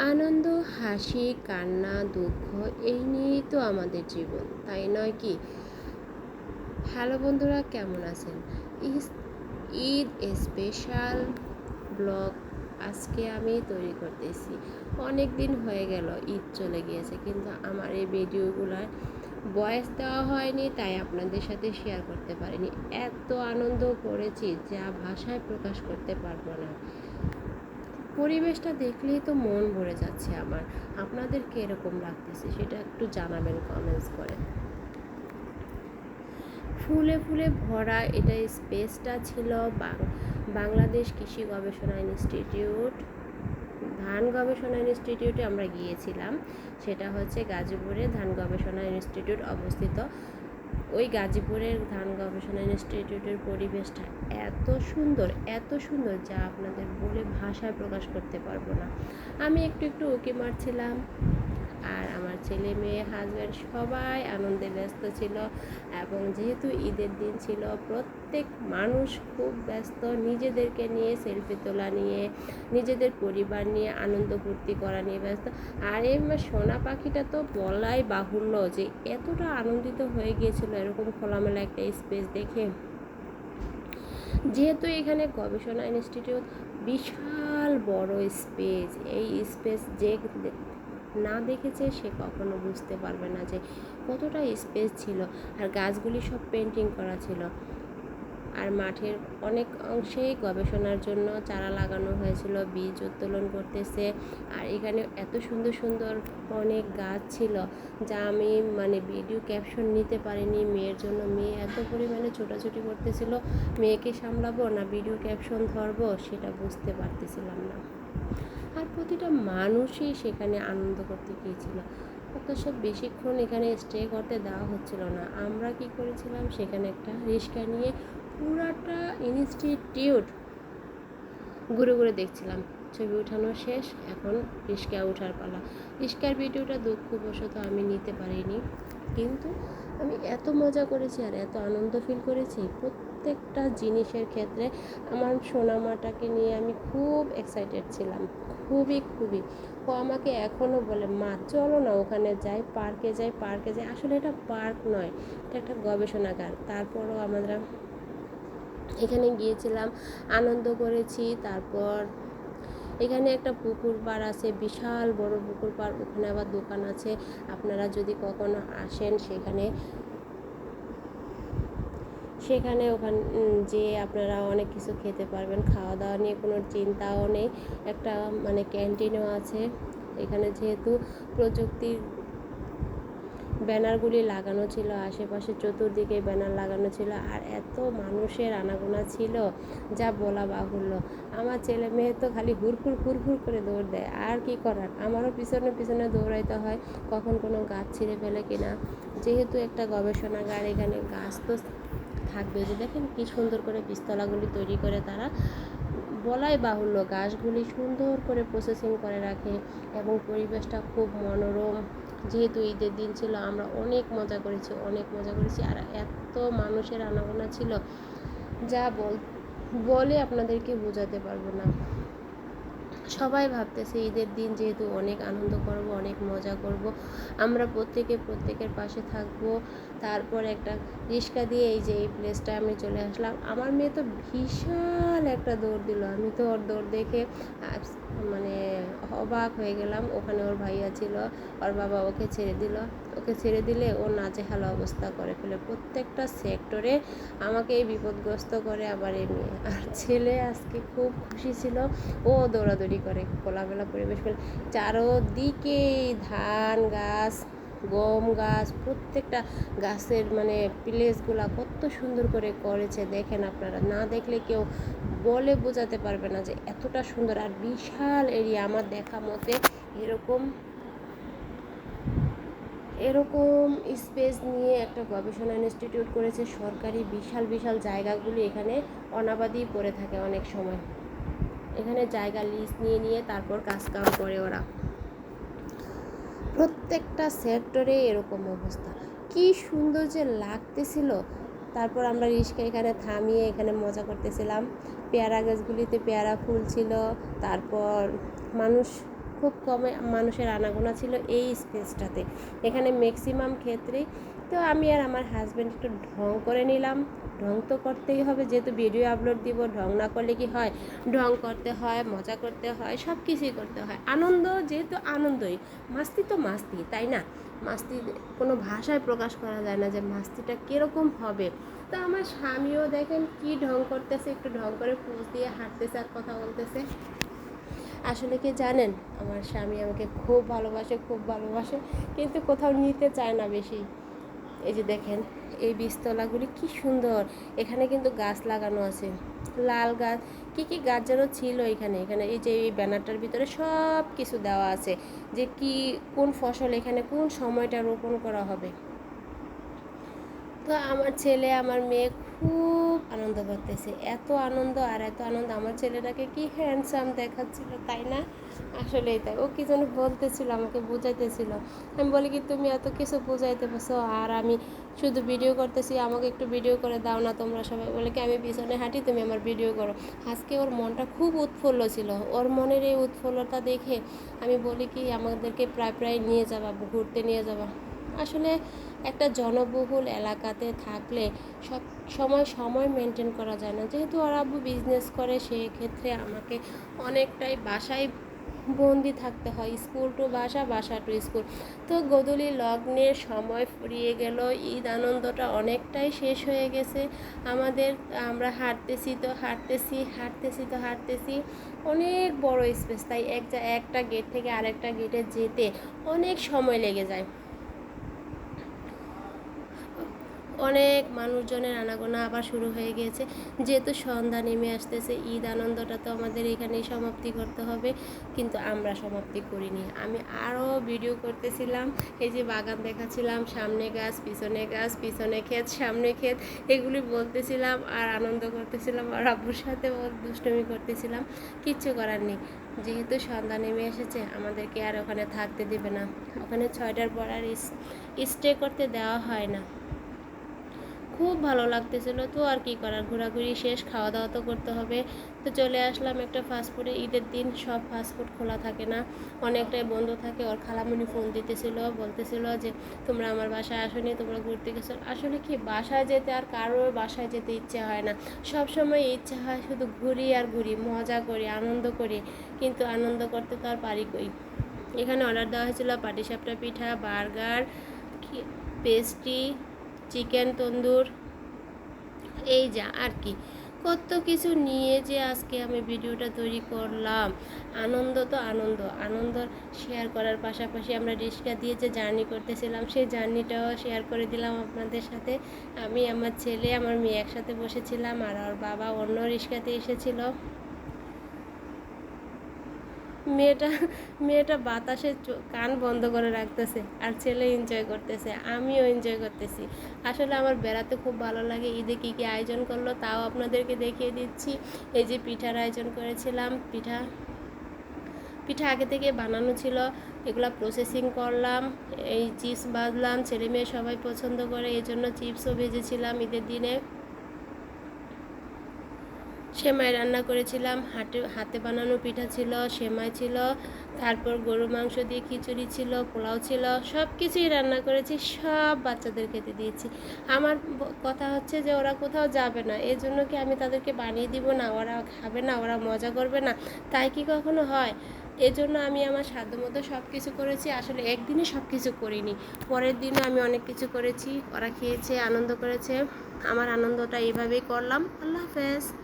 আনন্দ, হাসি, কান্না, দুঃখ, এই নিয়েই তো আমাদের জীবন, তাই নয় কি? হ্যালো বন্ধুরা, কেমন আছেন? ঈদ স্পেশাল ব্লগ আজকে আমি তৈরি করতেছি। অনেক দিন হয়ে গেল, ঈদ চলে গিয়েছে, কিন্তু আমার এই ভিডিওগুলার বয়স দেওয়া হয়নি, তাই আপনাদের সাথে শেয়ার করতে পারিনি। এত আনন্দ করেছি, যা ভাষায় প্রকাশ করতে পারব না। পরিবেশটা দেখলেই তো মন ভরে যাচ্ছে আমার। আপনাদের কীরকম লাগতেছে? সেটা একটু জানাবেন কমেন্টস করে। ফুলে ফুলে ভরা এটা স্পেসটা ছিল বাংলাদেশ কৃষি গবেষণা ইনস্টিটিউট। ধান গবেষণা ইনস্টিটিউটে আমরা গিয়েছিলাম। সেটা হচ্ছে গাজীপুরে ধান গবেষণা ইনস্টিটিউট অবস্থিত। ওই গাজীপুরের ধান গবেষণা ইনস্টিটিউটের পরিবেশটা এত সুন্দর এত সুন্দর যা আপনাদের বলে ভাষায় প্রকাশ করতে পারব না। আমি একটু একটু উঁকি মারছিলাম। ছেলে মেয়ে হাজব্যান্ড সবাই আনন্দে ব্যস্ত ছিল এবং যেহেতু ঈদের দিন ছিল, প্রত্যেক মানুষ খুব ব্যস্ত। নিজেদেরকে নিয়ে সেলফি তোলা নিয়ে, নিজেদের পরিবার নিয়ে আনন্দ ফুর্তি করা নিয়ে ব্যস্ত। আর এই সোনা পাখিটা তো বলাই বাহুল্য যে এতটা আনন্দিত হয়ে গিয়েছিল এরকম খোলামেলা একটা স্পেস দেখে। যেহেতু এখানে গবেষণা ইনস্টিটিউট বিশাল বড় স্পেস এই স্পেস যে না দেখেছে, সে কখনো বুঝতে পারবে না যে কতটা স্পেস ছিল আর গাছগুলি সব পেন্টিং করা ছিল। আর মাঠের অনেক অংশেই গবেষণার জন্য চারা লাগানো হয়েছিল, বীজ উত্তোলন করতেছে। আর এখানে এত সুন্দর সুন্দর অনেক গাছ ছিল যা আমি মানে ভিডিও ক্যাপশন নিতে পারিনি। মেয়ের জন্য মেয়ে এত পরিমাণে ছোটাছুটি করতেছিল, মেয়েকে সামলাবো না, ভিডিও ক্যাপশন ধরবো সেটা বুঝতে পারতেছিলাম না। প্রতিটা মানুষই সেখানে আনন্দ করতে গিয়েছিল। অথচ বেশিক্ষণ এখানে স্টে করতে দেওয়া হচ্ছিল না। আমরা কি করেছিলাম? সেখানে একটা রিক্সা নিয়ে পুরাটা ইনস্টিটিউট ঘুরে ঘুরে দেখছিলাম। ছবি উঠানো শেষ, এখন রিক্সা ওঠার পালা। রিক্সার ভিডিওটা দুঃখবশত আমি নিতে পারিনি। কিন্তু আমি এত মজা করেছি আর এত আনন্দ ফিল করেছি, প্রত্যেকটা জিনিসের ক্ষেত্রে আমার সোনামাটাকে নিয়ে আমি খুব এক্সাইটেড ছিলাম। খুবই খুবই। ও আমাকে এখনও বলে, মা, চলো না ওখানে যাই, পার্কে যাই পার্কে যাই। আসলে এটা পার্ক নয়, এটা একটা গবেষণাগার। তারপরও আমরা এখানে গিয়েছিলাম, আনন্দ করেছি। তারপর এখানে একটা পুকুর পাড় আছে, বিশাল বড় পুকুর পাড়। ওখানে আবার দোকান আছে। আপনারা যদি কখনো আসেন, সেখানে সেখানে ওখান যে আপনারা অনেক কিছু খেতে পারবেন। খাওয়া দাওয়া নিয়ে কোনো চিন্তাও নেই। একটা মানে ক্যান্টিনও আছে। এখানে যেহেতু প্রযুক্তির ব্যানারগুলি লাগানো ছিল, আশেপাশে চতুর্দিকে ব্যানার লাগানো ছিল, আর এত মানুষের আনাগোনা ছিল, যা বলা বাহুল্য। আমার ছেলে মেয়ে তো খালি হুড়হুড় হুড়হুড় করে দৌড় দেয়। আর কি করার? আমারও পিছনে পিছনে দৌড়াইতে হয়। কখন কোনো গাছ ছিঁড়ে ফেলে কিনা? যেহেতু একটা গবেষণাগার, এখানে গাছ তো থাকবে যে দেখেন কি সুন্দর করে পিস্তলাগুলি তৈরি করে তারা বলাই বাহুল্য, গাছগুলি সুন্দর করে প্রসেসিং করে রাখে এবং পরিবেশটা খুব মনোরম। যেহেতু ঈদের দিন ছিল, আমরা অনেক মজা করেছি, অনেক মজা করেছি। আর এত মানুষের আনাগোনা ছিল, যা বল, বলে আপনাদেরকে বোঝাতে পারব না। সবাই ভাবতেছে ঈদের দিন যেহেতু অনেক আনন্দ করব, অনেক মজা করব। আমরা প্রত্যেকে প্রত্যেকের পাশে থাকব। তারপর একটা রিক্সা দিয়ে এই যে এই প্লেসটা আমি চলে আসলাম। আমার মেয়ে তো বিশাল একটা দৌড় দিল। আমি তো ওর দৌড় দেখে মানে অবাক হয়ে গেলাম। ওখানে ওর ভাইয়া ছিল, ওর বাবা ওকে ছেড়ে দিল। ওকে ছেড়ে দিলে ও নাচে হেলা অবস্থা করে ফেলে। প্রত্যেকটা সেক্টরে আমাকে এই বিপদগ্রস্ত করে আবার এ মেয়ে। আর ছেলে আজকে খুব খুশি ছিল। ও দৌড়াদৌড়ি করে, খোলামেলা পরিবেশ ফেলে চারোদিকে ধান, গাছ গম গাছ, প্রত্যেকটা গাছের মানে প্লেসগুলা কত সুন্দর করে করেছে দেখেন আপনারা। না দেখলে কেউ বলে বোঝাতে পারবে না যে এতটা সুন্দর আর বিশাল এরিয়া আমার দেখা মতে এরকম এরকম স্পেস নিয়ে একটা গবেষণা ইনস্টিটিউট করেছে। সরকারি বিশাল বিশাল জায়গাগুলি এখানে অনাবাদি পড়ে থাকে অনেক সময়। এখানে জায়গা লিজ নিয়ে নিয়ে তারপর কাজ কাম করে ওরা। প্রত্যেকটা সেক্টরে এরকম অবস্থা। কি সুন্দর যে লাগতেছিল। তারপর আমরা রিক্সা এখানে থামিয়ে এখানে মজা করতেছিলাম। পেয়ারা গাছগুলিতে পেয়ারা ফুল ছিল। তারপর মানুষ খুব কমে, মানুষের আনাগোনা ছিল এই স্পেসটাতে এখানে ম্যাক্সিমাম ক্ষেত্রেই তো আমি আর আমার হাজব্যান্ড একটু ঢং করে নিলাম। ঢং তো করতেই হবে, যেহেতু ভিডিও আপলোড দিব, ঢং না করলে কি হয়? ঢং করতে হয়, মজা করতে হয় সব কিছুই করতে হয়। আনন্দ যেহেতু আনন্দই, মাস্তি তো মাস্তি, তাই না? মাস্তি কোনো ভাষায় প্রকাশ করা যায় না যে মাস্তিটা কীরকম হবে। তো আমার স্বামীও দেখেন কি ঢং করতেছে, একটু ঢং করে পুষ দিয়ে হাঁটতেছে আর কথা বলতেছে। আসলে কি জানেন, আমার স্বামী আমাকে খুব ভালোবাসে খুব ভালোবাসে, কিন্তু কোথাও নিতে চায় না বেশি। এই যে দেখেন, এই বীজতলাগুলি কি সুন্দর। এখানে কিন্তু গাছ লাগানো আছে, লাল গাছ। কি কি গাছ যেন ছিল এখানে? এখানে এই যে এই ব্যানারটার ভিতরে সব কিছু দেওয়া আছে যে কি, কোন ফসল এখানে, কোন সময়টা রোপণ করা হবে। তো আমার ছেলে, আমার মেয়ে খুব আনন্দ করতেছে। এত আনন্দ আর এত আনন্দ। আমার ছেলেটাকে কি হ্যান্ডসাম দেখাচ্ছিল, তাই না? আসলেই তাই। ও কি যেন বলতেছিল, আমাকে বোঝাইতেছিল। আমি বলি কি, তুমি এত কিছু বোঝাইতে পারছ আর আমি শুধু ভিডিও করতেছি, আমাকে একটু ভিডিও করে দাও না তোমরা সবাই। বলে কি, আমি পিছনে হাঁটি, তুমি আমার ভিডিও করো। আজকে ওর মনটা খুব উৎফুল্ল ছিল। ওর মনের এই উৎফুল্লতা দেখে আমি বলি কি, আমাদেরকে প্রায় প্রায় নিয়ে যাবা, ঘুরতে নিয়ে যাবা। আসলে একটা জনবহুল এলাকাতে থাকলে সব সময় সময় মেনটেন করা যায় না। যেহেতু ওর আব্বু বিজনেস করে, সেক্ষেত্রে আমাকে অনেকটাই বাসায় বন্দি থাকতে হয়। স্কুল টু বাসা বাসা টু স্কুল। তো গোধূলি লগ্নের সময় ফুরিয়ে গেল, ঈদ আনন্দটা অনেকটাই শেষ হয়ে গেছে। আমাদের আমরা হাঁটতেছি তো হাঁটতেছি হাঁটতেছি তো হাঁটতেছি। অনেক বড় স্পেস তাই এক একটা গেট থেকে আরেকটা গেটে যেতে অনেক সময় লেগে যায়। অনেক মানুষজনের আনাগোনা আবার শুরু হয়ে গিয়েছে। যেহেতু সন্ধ্যা নেমে আসতেছে, ঈদ আনন্দটা তো আমাদের এখানেই সমাপ্তি করতে হবে। কিন্তু আমরা সমাপ্তি করিনি। আমি আরও ভিডিও করতেছিলাম, এই যে বাগান দেখাচ্ছিলাম, সামনে গাছ, পিছনে গাছ, পিছনে ক্ষেত, সামনে ক্ষেত, এগুলি বলতেছিলাম আর আনন্দ করতেছিলাম আর আব্বুর সাথে দুষ্টুমি করতেছিলাম। কিচ্ছু করার নেই। যেহেতু সন্ধ্যা নেমে এসেছে, আমাদেরকে আর ওখানে থাকতে দেবে না। ওখানে ছয়টার পর আর স্টে করতে দেওয়া হয় না। খুব ভালো লাগতেছিল। তো আর কি করার? ঘোরাঘুরি শেষ খাওয়া দাওয়া তো করতে হবে। তো চলে আসলাম একটা ফাস্টফুডে ঈদের দিন সব ফাস্টফুড খোলা থাকে না। অনেকটাই বন্ধ থাকে। ওর খালামুনি ফোন দিতেছিল, বলতেছিল যে, তোমরা আমার বাসায় আসোনি, তোমরা ঘুরতে গেছো। আসলে কি, বাসায় যেতে আর কারোর বাসায় যেতে ইচ্ছে হয় না। সব সময় ইচ্ছা হয় শুধু ঘুরি আর ঘুরি, মজা করি, আনন্দ করি। কিন্তু আনন্দ করতে তো আর পারি কই? এখানে অর্ডার দেওয়া হয়েছিল patishapta pitha, burger pastry chicken tandoor, এই যা আর কি। কত কিছু নিয়ে যে আজকে আমি ভিডিওটা তৈরি করলাম। আনন্দ তো আনন্দ আনন্দ শেয়ার করার পাশাপাশি আমরা রিক্সা দিয়ে যে জার্নি করতেছিলাম, সেই জার্নিটাও শেয়ার করে দিলাম আপনাদের সাথে। আমি, আমার ছেলে, আমার মেয়ে একসাথে বসেছিলাম আর ওর বাবা অন্য রিক্সাতে এসেছিল। মেয়েটা মেয়েটা বাতাসে কান বন্ধ করে রাখতেছে আর ছেলে এনজয় করতেছে, আমিও এনজয় করতেছি। আসলে আমার বেড়াতে খুব ভালো লাগে, ঈদে কী কী আয়োজন করল তাও আপনাদেরকে দেখিয়ে দিচ্ছি। এই যে পিঠার আয়োজন করেছিলাম, পিঠা পিঠা আগে থেকে বানানো ছিল, এগুলো প্রসেসিং করলাম, এই চিপস বাজলাম ছেলে মেয়ে সবাই পছন্দ করে এই জন্য চিপসও ভেজেছিলাম ঈদের দিনে। সেমাই রান্না করেছিলাম। হাতে হাতে বানানো পিঠা ছিল, সেমাই ছিল, তারপর গরু মাংস দিয়ে খিচুড়ি ছিল, পোলাও ছিল সব কিছুই রান্না করেছি, সব বাচ্চাদের খেতে দিয়েছি। আমার কথা হচ্ছে যে ওরা কোথাও যাবে না এই জন্য কি আমি তাদেরকে বানিয়ে দিব না? ওরা খাবে না, ওরা মজা করবে না? তাই কি কখনো হয়? এজন্য আমি আমার সাধ্যমতো সব কিছু করেছি, আসলে একদিনে সব কিছু করিনি। পরের দিনও আমি অনেক কিছু করেছি, ওরা খেয়েছে, আনন্দ করেছে, আমার আনন্দটা এইভাবেই করলাম। আল্লাহ হাফেজ।